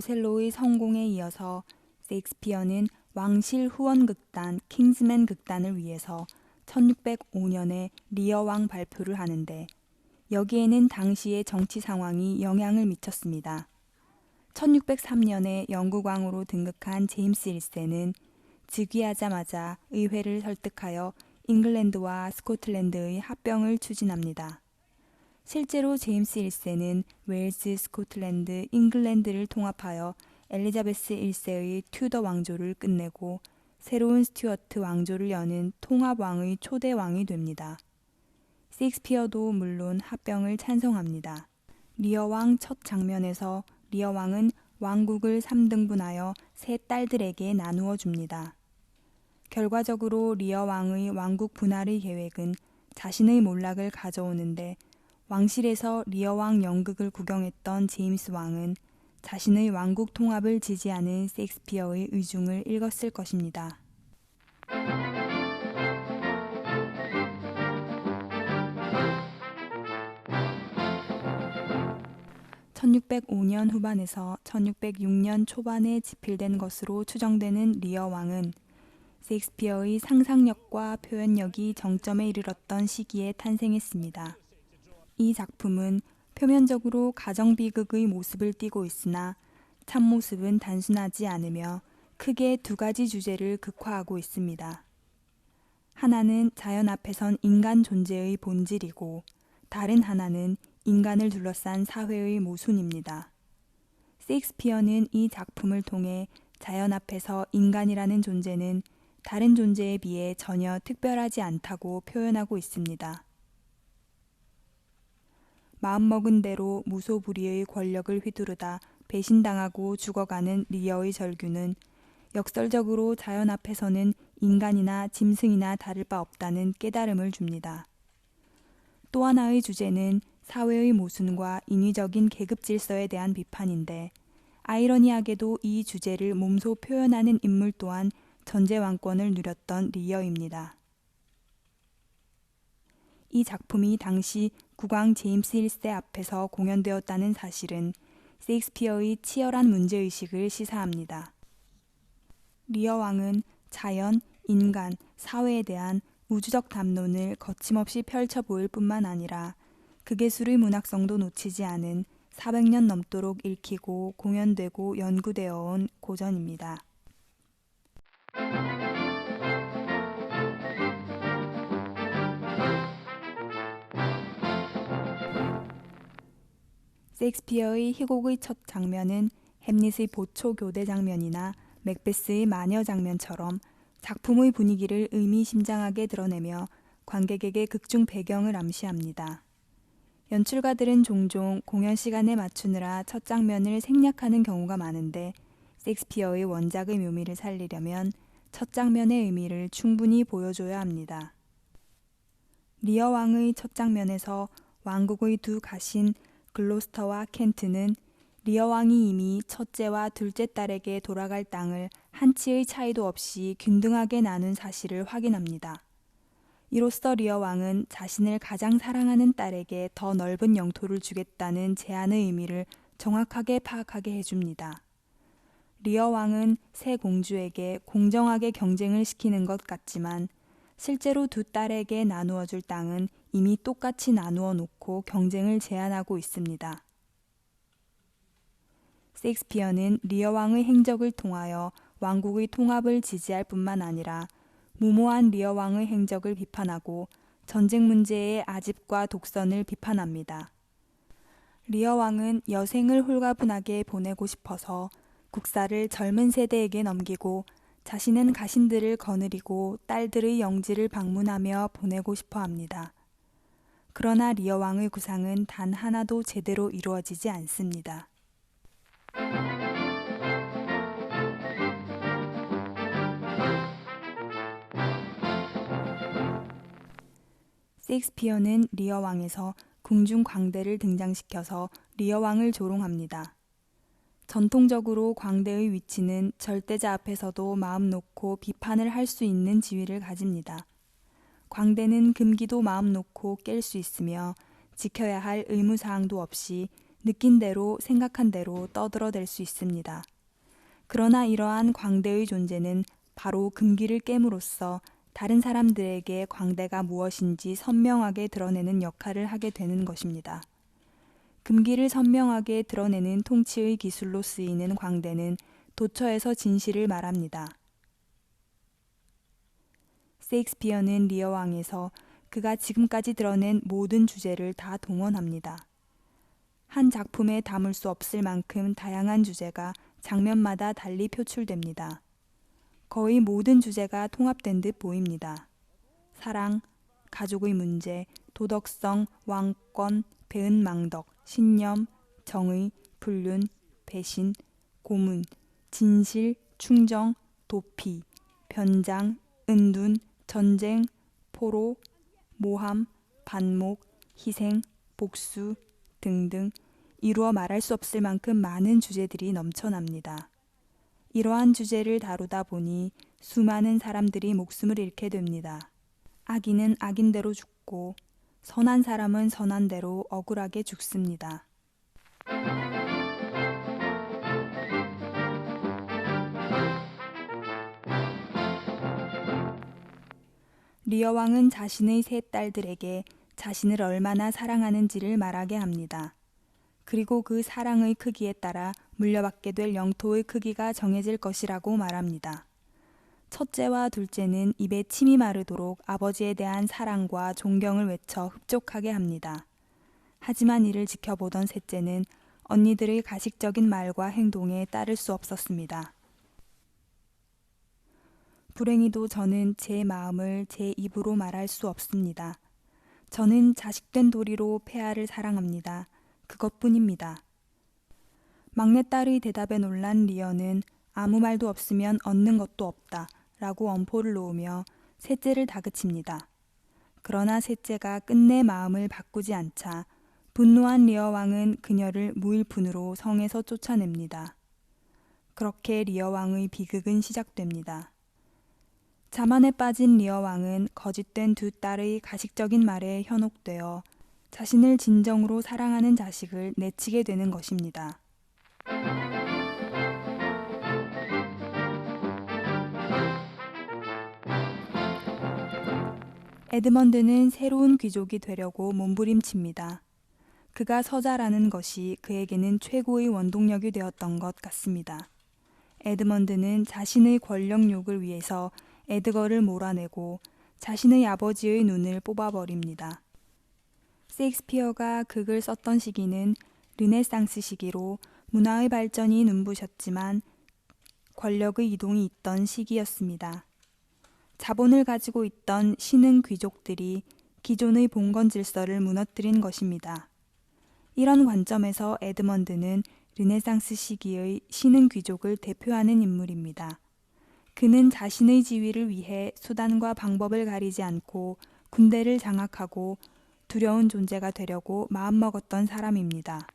오셀로의 성공에 이어서 셰익스피어는 왕실 후원극단 킹스맨 극단을 위해서 1605년에 리어왕 발표를 하는데 여기에는 당시의 정치 상황이 영향을 미쳤습니다. 1603년에 영국왕으로 등극한 제임스 1세는 즉위하자마자 의회를 설득하여 잉글랜드와 스코틀랜드의 합병을 추진합니다. 실제로 제임스 1세는 웨일스, 스코틀랜드, 잉글랜드를 통합하여 엘리자베스 1세의 튜더 왕조를 끝내고 새로운 스튜어트 왕조를 여는 통합왕의 초대 왕이 됩니다. 셰익스피어도 물론 합병을 찬성합니다. 리어왕 첫 장면에서 리어왕은 왕국을 3등분하여 세 딸들에게 나누어 줍니다. 결과적으로 리어왕의 왕국 분할의 계획은 자신의 몰락을 가져오는데 왕실에서 리어왕 연극을 구경했던 제임스 왕은 자신의 왕국 통합을 지지하는 셰익스피어의 의중을 읽었을 것입니다. 1605년 후반에서 1606년 초반에 집필된 것으로 추정되는 리어 왕은 셰익스피어의 상상력과 표현력이 정점에 이르렀던 시기에 탄생했습니다. 이 작품은 표면적으로 가정비극의 모습을 띠고 있으나 참모습은 단순하지 않으며 크게 두 가지 주제를 극화하고 있습니다. 하나는 자연 앞에선 인간 존재의 본질이고 다른 하나는 인간을 둘러싼 사회의 모순입니다. 셰익스피어는 이 작품을 통해 자연 앞에서 인간이라는 존재는 다른 존재에 비해 전혀 특별하지 않다고 표현하고 있습니다. 마음먹은 대로 무소불위의 권력을 휘두르다 배신당하고 죽어가는 리어의 절규는 역설적으로 자연 앞에서는 인간이나 짐승이나 다를 바 없다는 깨달음을 줍니다. 또 하나의 주제는 사회의 모순과 인위적인 계급 질서에 대한 비판인데 아이러니하게도 이 주제를 몸소 표현하는 인물 또한 전제 왕권을 누렸던 리어입니다. 이 작품이 당시 국왕 제임스 1세 앞에서 공연되었다는 사실은 셰익스피어의 치열한 문제의식을 시사합니다. 리어 왕은 자연, 인간, 사회에 대한 우주적 담론을 거침없이 펼쳐 보일 뿐만 아니라 극예술의 문학성도 놓치지 않은 400년 넘도록 읽히고 공연되고 연구되어 온 고전입니다. 셰익스피어의 희곡의 첫 장면은 햄릿의 보초 교대 장면이나 맥베스의 마녀 장면처럼 작품의 분위기를 의미심장하게 드러내며 관객에게 극중 배경을 암시합니다. 연출가들은 종종 공연 시간에 맞추느라 첫 장면을 생략하는 경우가 많은데 섹스피어의 원작의 묘미를 살리려면 첫 장면의 의미를 충분히 보여줘야 합니다. 리어 왕의 첫 장면에서 왕국의 두 가신 글로스터와 켄트는 리어 왕이 이미 첫째와 둘째 딸에게 돌아갈 땅을 한치의 차이도 없이 균등하게 나눈 사실을 확인합니다. 이로써 리어 왕은 자신을 가장 사랑하는 딸에게 더 넓은 영토를 주겠다는 제안의 의미를 정확하게 파악하게 해줍니다. 리어 왕은 새 공주에게 공정하게 경쟁을 시키는 것 같지만 실제로 두 딸에게 나누어 줄 땅은 이미 똑같이 나누어 놓고 경쟁을 제한하고 있습니다. 셰익스피어는 리어 왕의 행적을 통하여 왕국의 통합을 지지할 뿐만 아니라 무모한 리어 왕의 행적을 비판하고 전쟁 문제의 아집과 독선을 비판합니다. 리어 왕은 여생을 홀가분하게 보내고 싶어서 국사를 젊은 세대에게 넘기고 자신은 가신들을 거느리고 딸들의 영지를 방문하며 보내고 싶어 합니다. 그러나 리어 왕의 구상은 단 하나도 제대로 이루어지지 않습니다. 셰익스피어는 리어 왕에서 궁중 광대를 등장시켜서 리어 왕을 조롱합니다. 전통적으로 광대의 위치는 절대자 앞에서도 마음 놓고 비판을 할 수 있는 지위를 가집니다. 광대는 금기도 마음 놓고 깰 수 있으며 지켜야 할 의무사항도 없이 느낀 대로 생각한 대로 떠들어댈 수 있습니다. 그러나 이러한 광대의 존재는 바로 금기를 깨므로써 다른 사람들에게 광대가 무엇인지 선명하게 드러내는 역할을 하게 되는 것입니다. 금기를 선명하게 드러내는 통치의 기술로 쓰이는 광대는 도처에서 진실을 말합니다. 세익스피어는 리어 왕에서 그가 지금까지 드러낸 모든 주제를 다 동원합니다. 한 작품에 담을 수 없을 만큼 다양한 주제가 장면마다 달리 표출됩니다. 거의 모든 주제가 통합된 듯 보입니다. 사랑, 가족의 문제, 도덕성, 왕권, 배은망덕, 신념, 정의, 불륜, 배신, 고문, 진실, 충정, 도피, 변장, 은둔, 전쟁, 포로, 모함, 반목, 희생, 복수 등등 이루어 말할 수 없을 만큼 많은 주제들이 넘쳐납니다. 이러한 주제를 다루다 보니 수많은 사람들이 목숨을 잃게 됩니다. 악인은 악인대로 죽고 선한 사람은 선한 대로 억울하게 죽습니다. 리어 왕은 자신의 세 딸들에게 자신을 얼마나 사랑하는지를 말하게 합니다. 그리고 그 사랑의 크기에 따라 물려받게 될 영토의 크기가 정해질 것이라고 말합니다. 첫째와 둘째는 입에 침이 마르도록 아버지에 대한 사랑과 존경을 외쳐 흡족하게 합니다. 하지만 이를 지켜보던 셋째는 언니들의 가식적인 말과 행동에 따를 수 없었습니다. 불행히도 저는 제 마음을 제 입으로 말할 수 없습니다. 저는 자식된 도리로 폐하를 사랑합니다. 그것뿐입니다. 막내딸의 대답에 놀란 리어는 아무 말도 없으면 얻는 것도 없다 라고 엄포를 놓으며 셋째를 다그칩니다. 그러나 셋째가 끝내 마음을 바꾸지 않자 분노한 리어 왕은 그녀를 무일푼으로 성에서 쫓아냅니다. 그렇게 리어 왕의 비극은 시작됩니다. 자만에 빠진 리어 왕은 거짓된 두 딸의 가식적인 말에 현혹되어 자신을 진정으로 사랑하는 자식을 내치게 되는 것입니다. 에드먼드는 새로운 귀족이 되려고 몸부림칩니다. 그가 서자라는 것이 그에게는 최고의 원동력이 되었던 것 같습니다. 에드먼드는 자신의 권력욕을 위해서 에드거를 몰아내고 자신의 아버지의 눈을 뽑아버립니다. 세익스피어가 극을 썼던 시기는 르네상스 시기로 문화의 발전이 눈부셨지만 권력의 이동이 있던 시기였습니다. 자본을 가지고 있던 신흥 귀족들이 기존의 봉건 질서를 무너뜨린 것입니다. 이런 관점에서 에드먼드는 르네상스 시기의 신흥 귀족을 대표하는 인물입니다. 그는 자신의 지위를 위해 수단과 방법을 가리지 않고 군대를 장악하고 두려운 존재가 되려고 마음먹었던 사람입니다.